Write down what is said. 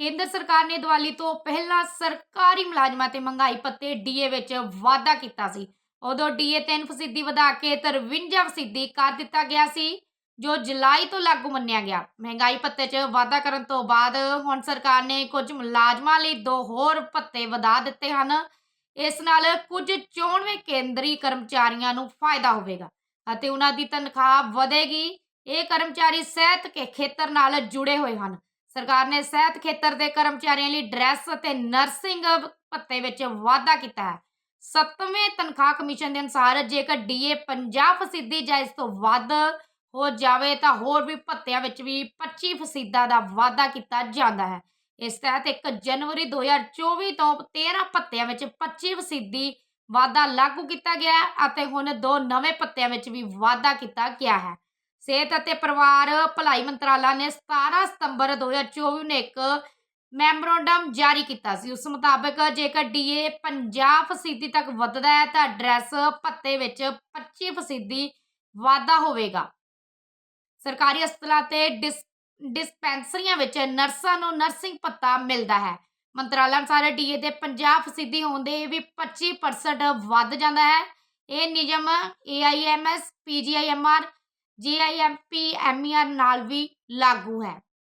ਕੇਂਦਰ ਸਰਕਾਰ ਨੇ ਦੀਵਾਲੀ ਤੋਂ ਪਹਿਲਾਂ ਸਰਕਾਰੀ ਮੁਲਾਜ਼ਮਾਂ ਤੇ ਮਹਿੰਗਾਈ ਭੱਤੇ ਡੀਏ ਵਿੱਚ ਵਾਧਾ ਕੀਤਾ ਸੀ। ਉਦੋਂ ਡੀਏ 3% ਵਧਾ ਕੇ 53% ਕਰ ਦਿੱਤਾ ਗਿਆ ਸੀ, ਜੋ ਜੁਲਾਈ ਤੋਂ ਲਾਗੂ ਮੰਨਿਆ ਗਿਆ। ਮਹਿੰਗਾਈ ਭੱਤੇ 'ਚ ਵਾਧਾ ਕਰਨ ਤੋਂ ਬਾਅਦ ਹੁਣ ਸਰਕਾਰ ਨੇ ਕੁਝ ਮੁਲਾਜ਼ਮਾਂ ਲਈ ਦੋ ਹੋਰ ਪੱਤੇ ਵਧਾ ਦਿੱਤੇ ਹਨ। ਇਸ ਨਾਲ ਕੁਝ 94 ਕੇਂਦਰੀ ਕਰਮਚਾਰੀਆਂ ਨੂੰ ਫਾਇਦਾ ਹੋਵੇਗਾ ਅਤੇ ਉਹਨਾਂ ਦੀ ਤਨਖਾਹ ਵਧੇਗੀ। ਇਹ ਕਰਮਚਾਰੀ ਸਿਹਤ ਕੇ ਖੇਤਰ ਨਾਲ ਜੁੜੇ ਹੋਏ ਹਨ। ਸਰਕਾਰ ਨੇ ਸਿਹਤ ਖੇਤਰ ਦੇ ਕਰਮਚਾਰੀਆਂ ਲਈ ਡਰੈਸ ਅਤੇ ਨਰਸਿੰਗ ਭੱਤੇ ਵਿੱਚ ਵਾਧਾ ਕੀਤਾ ਹੈ। ਸੱਤਵੇਂ ਤਨਖਾਹ ਕਮਿਸ਼ਨ ਦੇ ਅਨੁਸਾਰ ਜੇਕਰ ਡੀਏ 50% ਜਾਂ ਇਸ ਤੋਂ ਵੱਧ ਹੋ ਜਾਵੇ ਤਾਂ ਹੋਰ ਵੀ ਭੱਤਿਆਂ ਵਿੱਚ ਵੀ 25% ਦਾ ਵਾਧਾ ਕੀਤਾ ਜਾਂਦਾ ਹੈ। ਇਸ ਤਹਿਤ 1 ਜਨਵਰੀ 2024 ਤੋਂ 13 ਭੱਤਿਆਂ ਵਿੱਚ 25% ਵਾਧਾ ਲਾਗੂ ਕੀਤਾ ਗਿਆ ਹੈ ਅਤੇ ਹੁਣ ਦੋ ਨਵੇਂ ਭੱਤਿਆਂ ਵਿੱਚ ਵੀ ਵਾਧਾ ਕੀਤਾ ਗਿਆ ਹੈ। ਸਿਹਤ ਅਤੇ ਪਰਿਵਾਰ ਭਲਾਈ ਮੰਤਰਾਲਾ ਨੇ 17 ਸਤੰਬਰ 2024 ਨੂੰ ਇੱਕ ਮੈਮੋਰੰਡਮ ਜਾਰੀ ਕੀਤਾ ਸੀ। ਉਸ ਮੁਤਾਬਕ ਜੇਕਰ ਡੀਏ 50% ਤੱਕ ਵੱਧਦਾ ਹੈ ਤਾਂ ਐਡਰੈਸ ਭੱਤੇ ਵਿੱਚ 25% ਵਾਧਾ ਹੋਵੇਗਾ। ਸਰਕਾਰੀ ਹਸਪਤਾਲਾਂ ਤੇ ਡਿਸ ਡਿਸਪੈਂਸਰੀਆਂ ਵਿੱਚ ਨਰਸਾਂ ਨੂੰ ਨਰਸਿੰਗ ਭੱਤਾ ਮਿਲਦਾ ਹੈ। ਮੰਤਰਾਲਾ ਅਨੁਸਾਰ ਡੀਏ ਦੇ 50% ਹੋਣ ਦੇ ਵੀ 25% ਵੱਧ ਜਾਂਦਾ ਹੈ। ਇਹ ਨਿਯਮ ਏਆਈਐਮਐਸ ਪੀਜੀਆਈਐਮਆਰ ਜੀਆਈਐਮਪੀ ਐਮਈਆਰ ਨਾਲ ਵੀ ਲਾਗੂ ਹੈ।